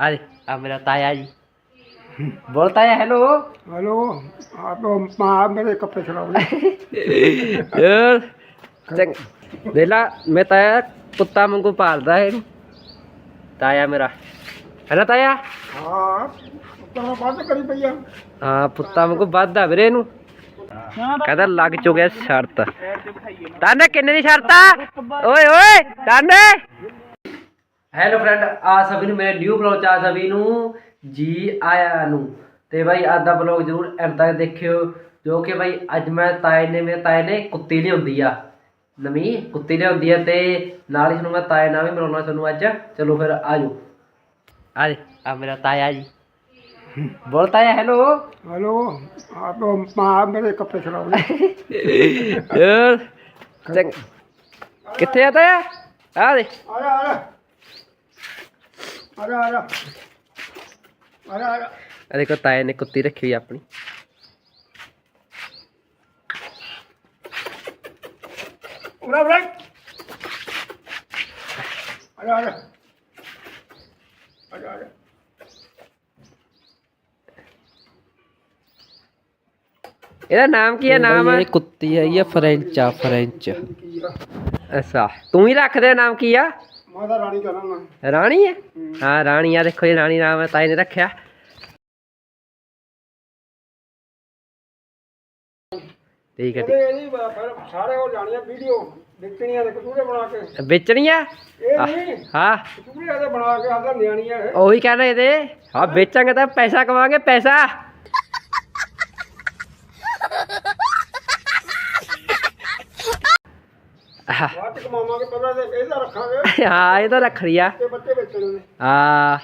ਆ ਆ ਮੇਰਾ ਤਾਇਆ ਜੀ ਬੋਲ ਤਾਇਆ ਹੈਲੋ हेलो आप माँ मेरे कपड़े छुड़ाओ ਯਾਰ ਚੰਗ ਦੇਲਾ ਮੈਂ ਤਾਇਆ ਕੁੱਤਾ ਵਾਂਗੂ ਪਾਲਦਾ ਇਹਨੂੰ ਤਾਇਆ ਮੇਰਾ ਹੈਨਾ ਤਾਇਆ हाँ तो बात करी भैया ਹਾਂ ਪੁੱਤਾਂ ਵਾਂਗੂ ਵੱਧਦਾ ਵੀਰੇ ਇਹਨੂੰ ਕਹਿੰਦਾ ਲੱਗ ਚੁੱਕਿਆ ਸ਼ਰਤ ਤਾਨੇ ਕਿੰਨੇ ਦੀ ਸ਼ਰਤ ਆ ਓਏ ਓਏ ਤਾਨੇ ਹੈਲੋ ਫਰੈਂਡ ਆ ਸਭੀ ਨੂੰ ਮੇਰੇ ਨਿਊ ਬਲੌਗ ਚ ਆ ਸਭੀ ਨੂੰ ਜੀ ਆਇਆਂ ਨੂੰ ਤੇ ਬਾਈ ਅੱਜ ਦਾ ਬਲੌਗ ਜਰੂਰ ਐਂਡ ਤੱਕ ਦੇਖਿਓ ਜੋ ਕਿ ਬਾਈ ਅੱਜ ਮੈਂ ਤਾਏ ਨੇ ਮੇਰੇ ਤਾਏ ਨੇ ਕੁੱਤੀ ਲਿਆਉਂਦੀ ਆ ਨਵੀਂ ਕੁੱਤੀ ਲਿਆਉਂਦੀ ਆ ਤੇ ਨਾਲ ਹੀ ਤੁਹਾਨੂੰ ਮੈਂ ਤਾਏ ਨਾਲ ਵੀ ਮਿਲਾਉਣਾ ਤੁਹਾਨੂੰ ਅੱਜ ਚਲੋ ਫਿਰ ਆਜੋ ਆ ਜੀ ਆ ਮੇਰਾ ਤਾਇਆ ਜੀ ਬੋਲ ਤਾਇਆ ਹੈਲੋ हेलो आप माँ मेरे कपड़े छुड़ाओ ਯਾਰ ਚੰਗ ਕਿੱਥੇ ਆ ਤਾਇਆ ਆ ਦੇ आजा आजा आजा आजा ਆ ਜਾ ਆ ਤਾਏ ਨੇ ਕੁੱਤੀ ਰੱਖੀ ਹੋਈ ਆਪਣੀ। ਉਰਾ ਉਰਾ। ਆ ਜਾ ਆ ਇਹਦਾ ਨਾਮ ਕੀ ਹੈ ਨਾਮ? ਇਹ ਕੁੱਤੀ ਹੈ ਇਹ ਫ੍ਰੈਂਚ ਆ ਫ੍ਰੈਂਚ। ਅੱਛਾ ਤੂੰ ਹੀ ਰੱਖਦੇ ਨਾਮ ਕੀ ਆ? रानी है। हाँ? रानी यार देखो ये रानी नाम है ताई ने रखा ठीक है बेचनी हाँ, हाँ।, हाँ बेचा पैसा कमागे पैसा। ਕਮਾਵਾਂਗੇ ਪਤਾ ਤੇ ਇਹਦਾ ਰੱਖਾਂਗੇ। ਹਾਂ ਇਹ ਤਾਂ ਰੱਖ ਲਿਆ ਤੇ ਬੱਚੇ ਵੇਚਣੇ ਨੇ। ਆ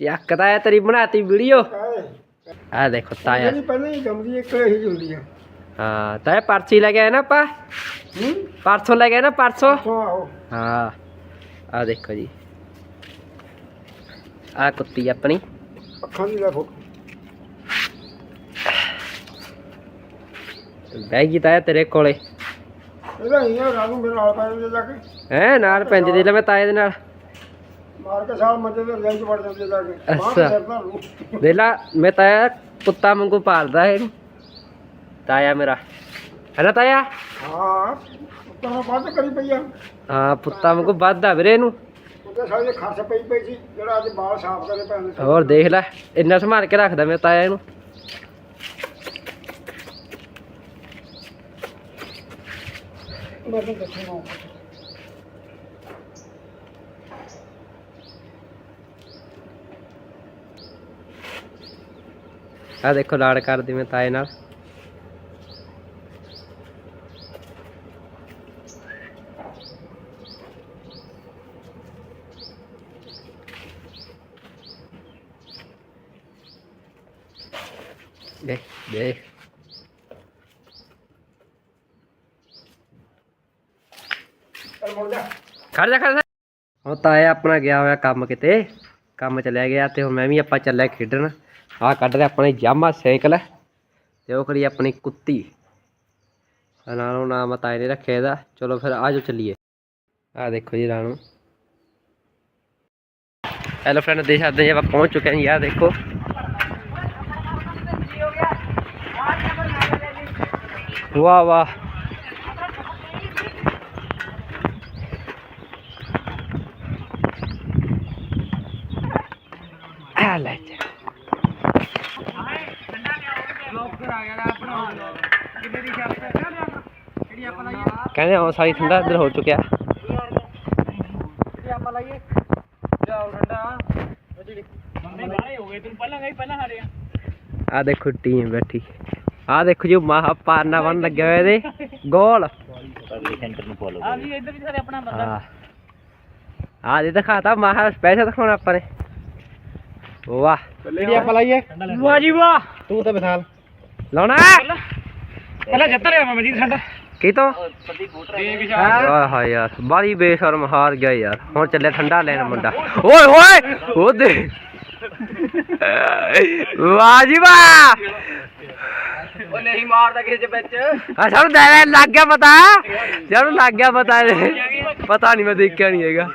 ਚੱਕਦਾ ਹੈ ਤੇਰੀ ਬਣਾਤੀ ਵੀਡੀਓ। ਆ ਦੇਖੋ ਤਾਇਆ। ਇਹਦੀ ਪਹਿਲਾਂ ਹੀ ਜੰਮਦੀ ਇੱਕ ਇਹੀ ਹੁੰਦੀ ਆ। ਹਾਂ ਤਾਇਆ ਪਰਚੀ ਲੈ ਕੇ ਆਏ ਨਾ ਆਪਾਂ? ਹੂੰ? ਪਰਸੋਂ ਲੈ ਗਏ ਨਾ ਪਰਸੋਂ? ਹਾਂ ਆ ਦੇਖੋ ਜੀ। ਆ ਕੁੱਤੀ ਆਪਣੀ। ਅੱਖਾਂ ਦੀ ਲੈ ਫੋਟੋ ਬਹਿ ਗਈ ਤਾਇਆ ਤੇਰੇ ਕੋਲੇ। ਇਹਦਾ ਹੀ ਆ ਨੂੰ ਮੇਰੇ ਨਾਲ ਪੈ ਜਾਂਦੇ ਜਾ ਕੇ। ਹੈ ਨਾਲ ਪੈਂਦੀ ਦੀ ਲੈ ਮੈਂ ਤਾਏ ਦੇ ਨਾਲ। ਮਾਰ ਕੇ ਸਾਲ ਮੰਜੇ ਤੇ ਰਜਾਈ ਚ ਵੜ ਜਾਂਦੇ ਜਾ ਕੇ। ਬਾਹਰ ਅੱਛਾ। ਸਿਰ ਧਰ ਲੂ ਮੈਂ ਤਾਇਆ ਕੁੱਤਾ ਵਾਂਗੂ ਪਾਲਦਾ ਇਹਨੂੰ। ਤਾਇਆ ਮੇਰਾ। ਹੈਨਾ ਤਾਇਆ। ਹਾਂ ਤਾਂ ਬਾਅਦ ਕਰੀ ਪਈਆ ਹਾਂ ਪੁੱਤਾਂ ਵਾਂਗੂ ਵੱਧਦਾ ਵੀਰੇ ਇਹਨੂੰ। ਉਹਦੇ ਸਾਰੇ ਖਰਚ ਪਈ ਪਈ ਸੀ ਜਿਹੜਾ ਅੱਜ ਬਾਲ ਸਾਫ਼ ਕਰੇ ਪੈਣ ਦੇ ਹੋਰ ਦੇਖ ਲੈ ਇੰਨਾ ਸੰਭਾਲ ਕੇ ਰੱਖਦਾ ਮੈਂ ਤਾਇਆ ਇਹਨੂੰ। ਮੈਂ ਤਾਂ ਦੱਸਣਾ ਆ ਦੇਖੋ ਲਾੜ ਕਰਦੀ ਮੈਂ ਤਾਏ ਨਾਲ ਦੇਖ ਦੇਖ ਚੱਲ ਮੁੜ ਜਾ ਖੜ ਜਾ ਖੜ ਜਾ। ਹੁਣ ਤਾਇਆ ਆਪਣਾ ਗਿਆ ਹੋਇਆ ਕੰਮ ਕਿਤੇ। ਕੰਮ ਚਲਿਆ ਗਿਆ ਤੇ ਹੁਣ ਮੈਂ ਵੀ ਆਪਾਂ ਚੱਲਿਆ ਖੇਡਣ। ਆਹ ਕੱਢ ਲਿਆ ਆਪਣੇ ਜਾਮਾ, ਸਾਈਕਲ ਤੇ ਉਹ ਖੜੀ ਆਪਣੀ ਕੁੱਤੀ। ਨਾਲੋਂ ਨਾਮ ਤਾਏ ਨੇ ਰੱਖਿਆ ਇਹਦਾ। ਚਲੋ ਫਿਰ ਆਜੋ ਚੱਲੀਏ। ਆਹ ਦੇਖੋ ਜੀ ਰਾਣੋ। ਹੈਲੋ ਫਰੈਂਡ ਦੇਖ ਸਕਦੇ ਜੀ ਆਪਾਂ ਪਹੁੰਚ ਚੁੱਕੇ ਹਾਂ ਯਾਰ ਦੇਖੋ। ਵਾਹ ਵਾਹ। ਆ ਲੈ ਜਾ ਕਹਿੰਦੇ ਹਾਂ ਸਾਈ ਠੰਡਾ ਇੱਧਰ ਹੋ ਚੁੱਕਿਆ ਆ ਦੇਖੋ ਟੀਮ ਬੈਠੀ ਆ ਦੇਖੋ ਜੀ ਮਾਹ ਪਾਰਨਾ ਬਣ ਲੱਗਿਆ ਹੋਇਆ ਇਹਦੇ ਗੋਲ ਹਾਂ ਆ ਦੇ ਦਿਖਾਤਾ ਮਾਹ ਸਪੈਸ਼ਲ ਦਿਖਾਉਣਾ ਆਪਾਂ ਨੇ ਵਾਹ। ਕਿਹੜੀ ਆਪਾਂ ਲਾਈਏ? ਵਾਹ ਜੀ ਵਾਹ। ਤੂੰ ਤਾਂ ਬਿਠਾਲ ਲਾਉਣਾ। ਪਹਿਲਾਂ ਜੱਤ ਰਿਹਾ ਮੈਂ ਜੀ ਠੰਡਾ। ਕੀ ਤੋਂ? ਆਹ ਹਾਂ ਯਾਰ ਬਾਰੀ ਬੇਸ਼ਰਮ ਹਾਰ ਗਿਆ ਯਾਰ। ਹੁਣ ਚੱਲਿਆ ਠੰਡਾ ਲੈਣ ਮੁੰਡਾ। ਓਏ ਓਏ ਉਹ ਦੇ। ਵਾਹ ਜੀ ਵਾਹ। ਉਹ ਨਹੀਂ ਮਾਰਦਾ ਕਿਸੇ ਦੇ ਵਿੱਚ। ਆ ਸਾਨੂੰ ਦੇ ਲੱਗ ਗਿਆ ਪਤਾ। ਸਾਨੂੰ ਲੱਗ ਗਿਆ ਪਤਾ। ਪਤਾ ਨਹੀਂ ਮੈਂ ਦੇਖਿਆ ਨਹੀਂ ਹੈਗਾ।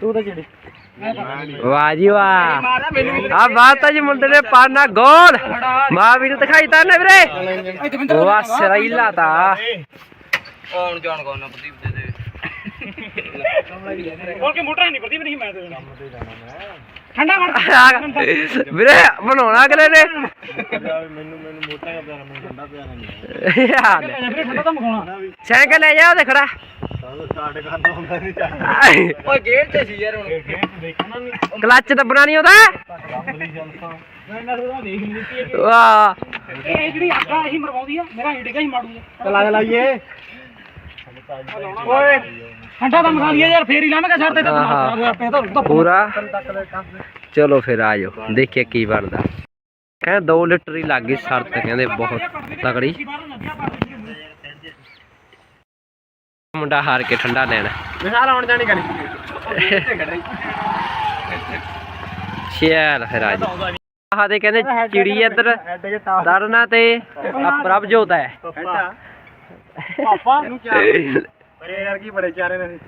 ਤੂੰ ਤਾਂ ਜਿਹੜੇ ਵਾਹ ਜੀ ਵਾਹ। ਆ ਬਾਤ ਆ ਜੀ ਮੁੰਡੇ ਨੇ ਪਾਣਾ ਗੋਲ। ਮਾਂ ਵੀ ਨੂੰ ਦਿਖਾਈ ਤਾ ਨਾ ਵੀਰੇ। ਵਾਹ ਸਰਾਈ ਲਾਤਾ ਆਉਣ ਜਾਣ ਕੋਨਾ ਪ੍ਰਦੀਪ ਦੇ ਦੇ। ਹੋਰ ਕੇ ਮੋਟਰ ਨਹੀਂ ਪ੍ਰਦੀਪ ਨਹੀਂ ਮੈਂ ਤੇ ਠੰਡਾ ਵੀਰੇ ਬਣਾਉਣਾ ਅਗਲੇ ਨੇ। ਮੈਨੂੰ ਮੈਨੂੰ ਮੋਟਾ ਜਿਹਾ ਪਿਆਰਾ ਮੈਨੂੰ ਠੰਡਾ ਪਿਆਰਾ ਨਹੀਂ। ਯਾਰ। ਠੰਡਾ ਤਾਂ ਮਖਾਉਣਾ ਸਾਈਕਲ ਲੈ ਜਾ ਉਹਦੇ ਖੜਾ। ਓਏ ਗੇਟ ਤੇ ਸੀ ਯਾਰ ਹੁਣ। ਦੇਖਣਾ ਨਹੀਂ ਕਲੱਚ ਦੱਬਣਾ ਨਹੀਂ ਉਹਦਾ। ਵਾਹ। ਇਹ ਜਿਹੜੀ ਅੱਗਾ ਇਹੀ ਮਰਵਾਉਂਦੀ ਆ ਮੇਰਾ ਹਿੱਟ ਹੀ ਮਾੜੂ। ਚਲਾ ਲਾਈਏ। ਓਏ। ਠੰਡਾ ਤਾਂ ਮਖਾ ਲਿਆ ਯਾਰ ਫੇਰ ਹੀ ਲਾਵਾਂਗੇ ਛੱਡ ਤੇ ਤਾਂ ਆਹਾ। ਖਰਾਬ ਹੋਇਆ ਪਿਆ ਤਾਂ ਪੂਰਾ। ਚਲੋ ਫਿਰ ਆ ਜਾਓ ਦੇਖੀਏ ਕੀ ਬਣਦਾ। ਕਹਿੰਦੇ 2 ਲੀਟਰ ਹੀ ਲੱਗ ਗਈ ਸ਼ਰਤ ਕਹਿੰਦੇ ਬਹੁਤ ਤਗੜੀ ਮੁੰਡਾ ਹਾਰ ਕੇ ਠੰਡਾ ਲੈਣਾ। ਮਿਸਾਲ ਆਉਣ ਜਾਣੀ ਕਰੀ ਚੱਲ ਫਿਰ ਆ ਜਾ। ਆਹ ਦੇ ਕਹਿੰਦੇ ਚਿੜੀ ਇੱਧਰ ਦਰਨਾ ਤੇ ਆ ਪ੍ਰਭਜੋਤ ਹੈ। ਪਾਪਾ। ਨੂੰ ਕਿਹਾ ਬੜੇ ਯਾਰ ਕੀ ਬੜੇ ਚਾਰੇ ਨੇ।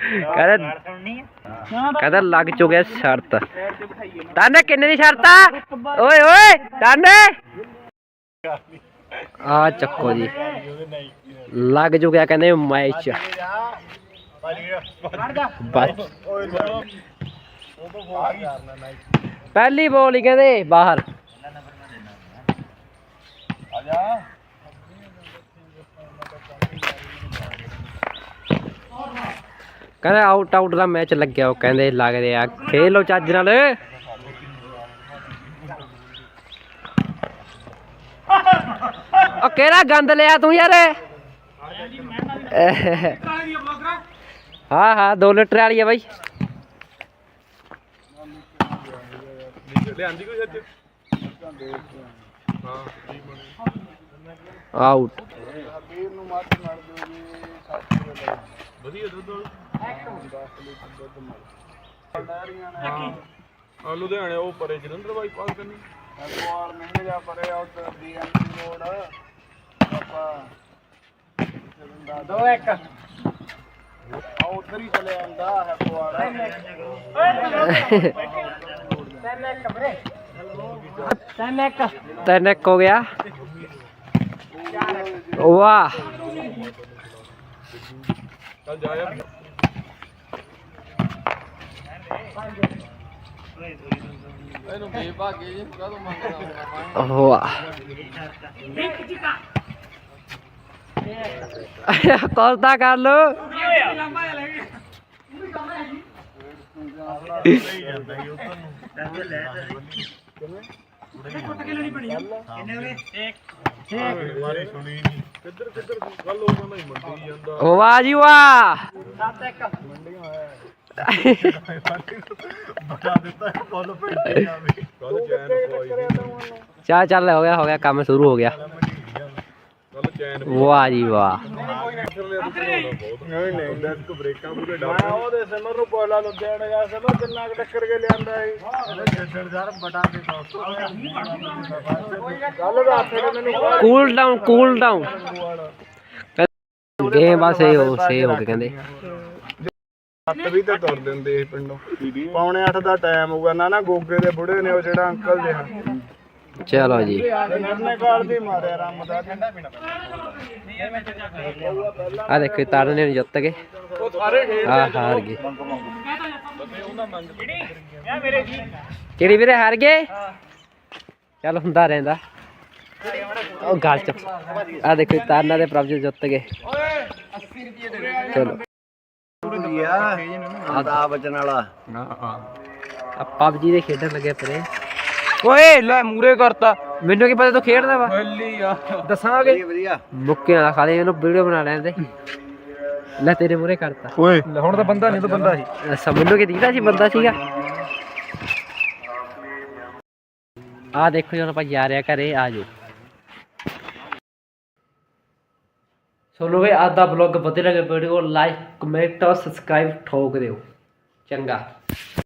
ਕਹਿੰਦੇ ਕਹਿੰਦਾ ਲੱਗ ਚੁੱਕਿਆ ਸ਼ਰਤ। ਤਾਨੇ ਕਿੰਨੇ ਦੀ ਸ਼ਰਤ ਆ? ਓਏ ਓਏ ਤਾਨੇ। ਆ ਚੱਕੋ ਜੀ। ਲੱਗ ਚੁੱਕਿਆ ਕਹਿੰਦੇ ਮੈਚ। ਬਸ ਪਹਿਲੀ ਬੋਲ ਹੀ ਕਹਿੰਦੇ ਬਾਹਰ। ਕਹਿੰਦੇ ਆਊਟ ਆਊਟ ਦਾ ਮੈਚ ਲੱਗਿਆ ਉਹ ਕਹਿੰਦੇ ਲੱਗ ਰਿਹਾ ਖੇਲੋ ਚੱਜ ਨਾਲ। ਉਹ ਕਿਹੜਾ ਗੰਦ ਲਿਆ ਤੂੰ ਯਾਰ? ਹਾਂ ਹਾਂ 2 ਲੀਟਰ ਵਾਲੀ ਆ ਬਾਈ। ਆਊਟ ਆ ਲੁਧਿਆਣੇ ਉਹ ਪਰੇ ਜਲੰਧਰ ਬਾਈਪਾਸ ਕਰਨੀ। ਐਤਵਾਰ ਨਹੀਂ ਜਾ ਪਰੇ ਆਊਟ ਦੀ ਐਮਪੀ ਰੋਡ ਆਪਾਂ ਦੋ ਇੱਕ ਆ ਉਧਰ ਹੀ ਚਲੇ ਆਂਦਾ ਹੈ ਪਵਾੜਾ ਤਿੰਨ ਇੱਕ ਵੀਰੇ ਤਿੰਨ ਇੱਕ ਤਿੰਨ ਇੱਕ ਹੋ ਗਿਆ। ਵਾਹ। ਚੱਲ ਜਾ ਯਾਰ ਇਹਨੂੰ ਬੇਭਾਗੇ ਜੀ ਪੂਰਾ ਤੋਂ ਮੰਗਦਾ ਵਾਹ। ਕੋਸਦਾ ਕਰ ਲੋ। ਜਾਂਦਾ ਵਾਹ ਜੀ ਵਾਹ। ਚਾ ਚੱਲ ਹੋ ਗਿਆ ਹੋ ਗਿਆ ਕੰਮ ਸ਼ੁਰੂ ਹੋ ਗਿਆ। ਵਾਹ ਜੀ ਵਾਹ। ਨਹੀਂ ਨਹੀਂ ਡੈਸਕ ਬ੍ਰੇਕਾਂ ਪੂਰੇ ਮੈਂ ਉਹਦੇ ਸਿਮਰ ਨੂੰ ਬੋਲਾ ਲੁਧਿਆਣੇ ਜਾ ਸਿਮਰ ਕਿੰਨਾ ਕੁ ਟੱਕਰ ਕੇ ਲਿਆਂਦਾ ਸੀ ਜੱਡੜਦਾਰ ਬਟਾ ਦੇ ਗੱਲ ਦਾ ਫਿਰ ਮੈਨੂੰ cool down cool down game ਬਸ ਇਹ ਹੋ ਸੇ ਹੋ ਗਏ ਕਹਿੰਦੇ। ਸੱਤ ਵੀ ਤੇ ਤੁਰ ਦਿੰਦੇ ਸੀ ਪਿੰਡੋਂ। ਪੌਣੇ 8 ਦਾ ਟਾਈਮ ਹੋਊਗਾ। ਨਾ ਨਾ ਗੋਗੇ ਦੇ ਬੁੜੇ ਨੇ ਉਹ ਜਿਹੜਾ ਅੰਕਲ ਜਿਹਾ। ਚਲੋ ਜੀ। ਦੀ ਦਾ ਆ ਦੇਖੋ ਤਾਰਨ ਨੇ ਜਿੱਤ ਗਏ। ਆ ਹਾਰ ਗਏ। ਕਿਹੜੀ ਵੀਰੇ ਹਾਰ ਗਏ? ਚੱਲ ਹੁੰਦਾ ਰਹਿੰਦਾ। ਉਹ ਗੱਲ ਚ ਆ ਦੇਖੋ ਤਾਰਨਾ ਦੇ ਪ੍ਰਭਜੋਤ ਜਿੱਤ ਗਏ। ਚਲੋ। ਆ। ਬਚਨ ਵਾਲਾ। ਆ ਪਬਜੀ ਦੇ ਖੇਡਣ ਲੱਗੇ ਪਰੇ। ਓਏ ਲੈ ਮੂਰੇ ਕਰਤਾ। ਮੈਨੂੰ ਕੀ ਪਤਾ ਤੂੰ ਖੇਡਦਾ ਵਾ? ਬੱਲੀ ਆ। ਦੱਸਾਂਗੇ। ਵਧੀਆ ਮੁੱਕਿਆਂ ਦਾ ਖਾਲੇ ਇਹਨੂੰ ਵੀਡੀਓ ਬਣਾ ਲੈਣ ਦੇ। ਲੈ ਤੇਰੇ ਮੂਰੇ ਕਰਤਾ। ਓਏ। ਹੁਣ ਤਾਂ ਬੰਦਾ ਨਹੀਂ ਤਾਂ ਬੰਦਾ ਸੀ। ਅੱਛਾ ਮੈਨੂੰ ਕੀ ਦਿਖਦਾ ਸੀ ਬੰਦਾ ਸੀਗਾ? ਆ ਦੇਖੋ ਜਦੋਂ ਆਪਾਂ ਜਾ ਰਿਹਾ ਘਰੇ ਆ ਜਾਓ। ਸੋ ਲੋਗੇ ਅੱਜ ਦਾ ਵਲੌਗ ਵਧੀਆ ਲੱਗੇ ਵੀਡੀਓ ਲਾਈਕ ਕਮੈਂਟ ਔਰ ਸਬਸਕ੍ਰਾਈਬ ਠੋਕ ਦਿਓ। ਚੰਗਾ।